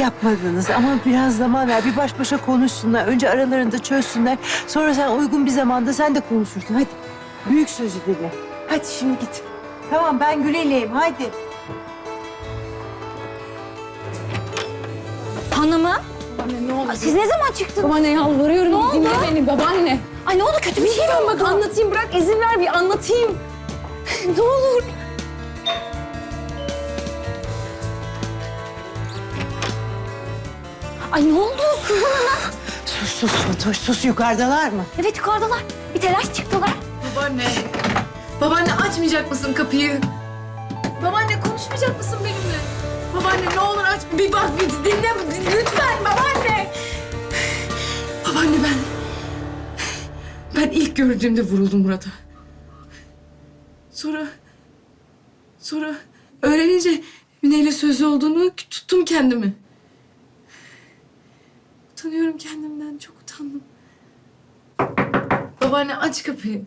Yapmadınız ama biraz zaman ver. Bir baş başa konuşsunlar. Önce aralarında çözsünler. Sonra sen uygun bir zamanda sen de konuşursun. Hadi. Büyük sözü dinle. Hadi şimdi git. Tamam ben Güleyleyim. Hadi. Hanımı? Anne ne oldu? Siz ne zaman çıktınız? Babaanne yalvarıyorum Ne oldu? dinle beni babaanne. Ay ne oldu kötü bir şey mi Lütfen oldu? bak anlatayım bırak izin ver bir anlatayım. ne olur. Ay ne oldu Suzan Hanım? Sus sus Fatoş sus. Yukarıdalar mı? Evet yukarıdalar. Bir telaş çıktılar. Babaanne. Babaanne açmayacak mısın kapıyı? Babaanne konuşmayacak mısın benimle? Babaanne ne olur aç. Bir bak bir dinle lütfen babaanne. Babaanne ben... Ben ilk gördüğümde vuruldum Murat'a. Sonra... Sonra öğrenince Mine'yle sözlü olduğunu tuttum kendimi. Utanıyorum kendimden. Çok utandım. Babaanne aç kapıyı.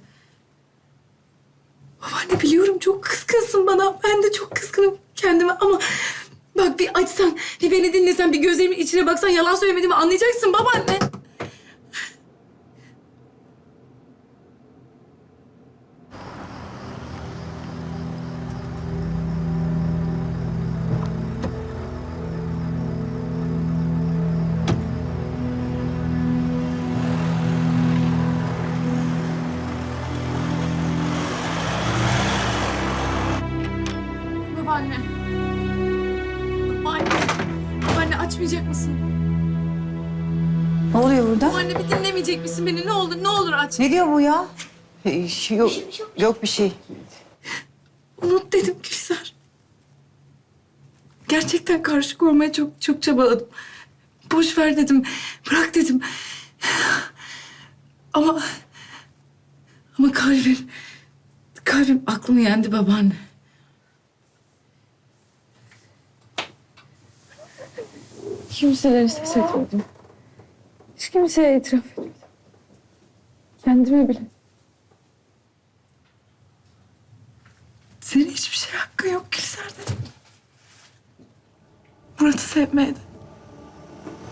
Babaanne biliyorum çok kızgınsın bana. Ben de çok kızgınım kendime ama... Bak bir açsan, bir beni dinlesen, bir gözlerimin içine baksan yalan söylemediğimi anlayacaksın babaanne. Babaanne. Babaanne. Babaanne açmayacak mısın? Ne oluyor burada? Babaanne bir dinlemeyecek misin beni? Ne olur, ne olur aç. Ne diyor bu ya? Ee, şey yok, yok bir şey. Unut dedim Gülizar. Gerçekten karşı olmaya çok çok çabaladım. Boş ver dedim. Bırak dedim. Ama ama kalbim kalbim aklımı yendi babaanne. Kimselere ses etmedim. Hiç kimseye itiraf etmedim. Kendime bile. Senin hiçbir şey hakkın yok Gülizar dedim. Murat'ı sevmeye de.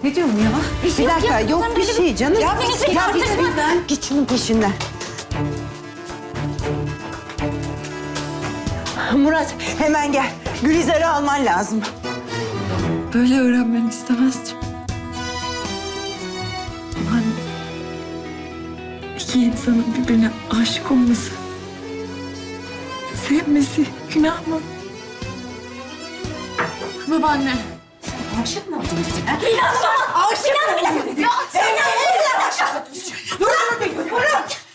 Ne diyor bu ya? Bir yok dakika ya, yok bundan bir şey canım. Ya beni Ya çıkartın git şuradan. Git şunun peşinden. Murat hemen gel. Gülizar'ı alman lazım. Böyle öğrenmeni istemezdim. Ben iki insanın birbirine aşık olması, sevmesi günah mı? Babaanne. Aşık mı oldun?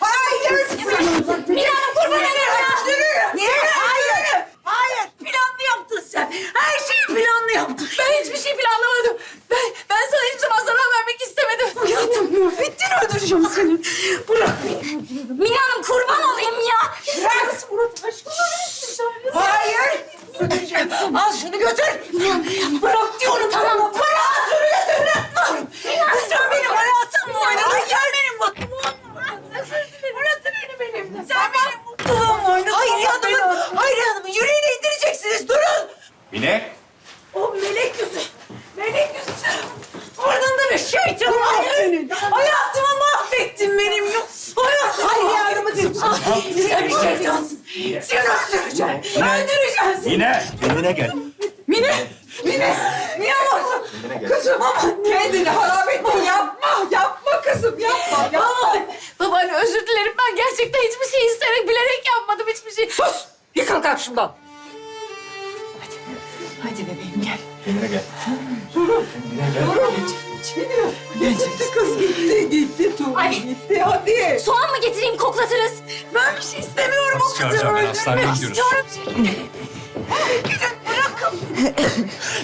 Hayır. Mine Hanım kurban olurum ya. Niye? Hayır. Hayır. Planlı yaptın sen. Her şeyi planlı yaptın. Ben hiçbir şey planlamadım. Ben, ben sana hiçbir zaman zarar vermek istemedim. Hayatım Muhittin öldüreceğim seni. Bırak. Mine Hanım kurban olayım ya. Bırak. Murat aşkına Hayır. Al şunu götür. Bırak diyorum tamam. Bırak şunu götür. Sen benim hayatımla oynadın. Sen benim mutluluğumla Burası benim. Sen benim mutluluğumla oynadın. Hayır Hanım'ın, Hayır Hanım'ın yüreğine indireceksiniz. Durun. Mine, O melek yüzü. Melek yüzü. Oradan da bir şeytan var. Hayatımı mahvettin benim. Hayatımı Hayır yavrumu değil. Sen bir şeytansın. Seni öldüreceğim. Öldüreceğim seni. Mine, kendine gel. Mine. Mine. Niye ama? Kızım ama kendini harap etme. Yapma. Yapma kızım. Yapma. Yapma. Babaanne özür dilerim. Ben gerçekten hiçbir şey isteyerek, bilerek yapmadım hiçbir şey. Sus. Yıkıl karşımdan. Hadi. Hadi bebeğim gel. Kendine gel. Gitti kız gitti. Gitti Tuğba. Ay. Gitti hadi. Soğan mı getireyim koklatırız? Ben bir şey istemiyorum o kızı Çıkaracağım ben, hastaneye öldürmek gidiyoruz. istiyorum. Gidin bırakın.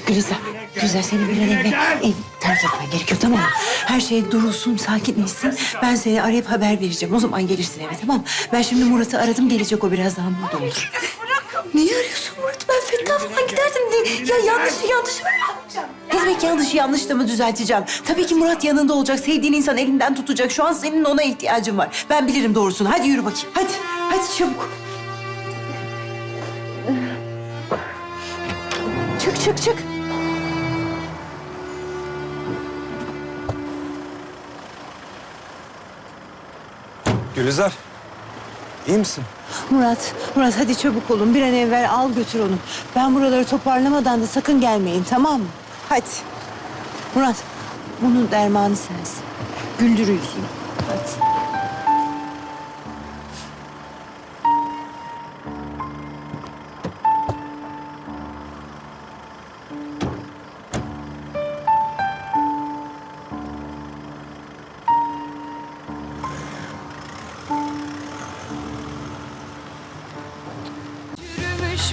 Gülizar, Gülizar seni bir an evvel ev terk etmen gerekiyor tamam mı? Her şey durulsun, sakinleşsin. Ben seni arayıp haber vereceğim. O zaman gelirsin eve tamam mı? Ben şimdi Murat'ı aradım, gelecek o birazdan burada olur. Niye arıyorsun Murat? Ben Fettah falan giderdim diye. Ya yanlışı yanlışı mı yapacağım? Ne demek yanlışı yanlış da mı düzelteceğim? Tabii ki Murat yanında olacak, sevdiğin insan elinden tutacak. Şu an senin ona ihtiyacın var. Ben bilirim doğrusunu. Hadi yürü bakayım, hadi. Hadi çabuk çık çık. Gülizar, iyi misin? Murat, Murat hadi çabuk olun. Bir an evvel al götür onu. Ben buraları toparlamadan da sakın gelmeyin tamam mı? Hadi. Murat, bunun dermanı sensin. Güldür yüzünü. Hadi. Boş